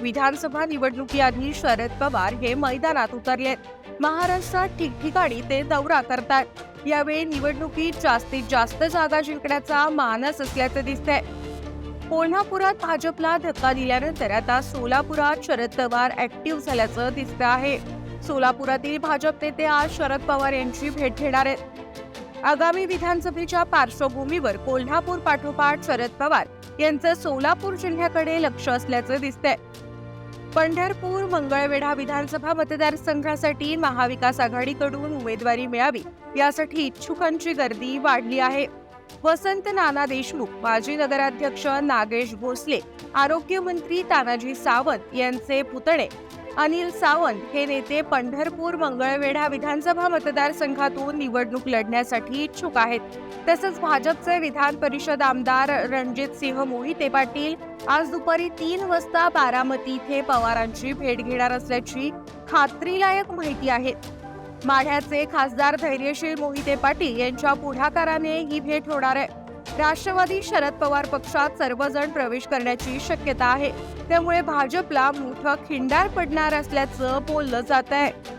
विधानसभा निवडणुकीआधी शरद पवार हे मैदानात उतरले महाराष्ट्रात ठिकठिकाणी ते दौरा करतात यावेळी निवडणुकीत जास्तीत जास्त जागा जिंकण्याचा मानस असल्याचं दिसतंय. कोल्हापुरात भाजपला धक्का दिल्यानंतर आता सोलापुरात शरद पवार ऍक्टिव्ह झाल्याचं दिसतं आहे. सोलापुरातील भाजप नेते आज शरद पवार यांची भेट घेणार आहेत. आगामी विधानसभेच्या पार्श्वभूमीवर कोल्हापूर पाठोपाठ शरद पवार यांचं सोलापूर जिल्ह्याकडे लक्ष असल्याचं दिसतंय. पंढरपूर मंगळवेढा विधानसभा मतदारसंघासाठी महाविकास आघाडीकडून उमेदवारी मिळावी यासाठी इच्छुकांची गर्दी वाढली आहे. वसंत नाना देशमुख माजी नगराध्यक्ष नागेश भोसले आरोग्यमंत्री तानाजी सावंत यांचे पुतणे अनिल सावंत हे नेते पंढरपूर मंगळवेढा विधानसभा मतदारसंघातून निवडणूक लढण्यासाठी इच्छुक आहेत. तसंच भाजपचे विधान परिषद आमदार रणजित सिंह मोहिते पाटील आज दुपारी तीन वाजता बारामती इथे पवारांची भेट घेणार असल्याची खात्रीलायक माहिती आहे. माढ्याचे खासदार धैर्यशील मोहिते पाटील यांच्या पुढाकाराने ही भेट होणार आहे. राष्ट्रवादी शरद पवार पक्षात सर्वजण प्रवेश करण्याची शक्यता आहे. त्यामुळे भाजपला मोठं खिंडार पडणार असल्याचं बोललं जात आहे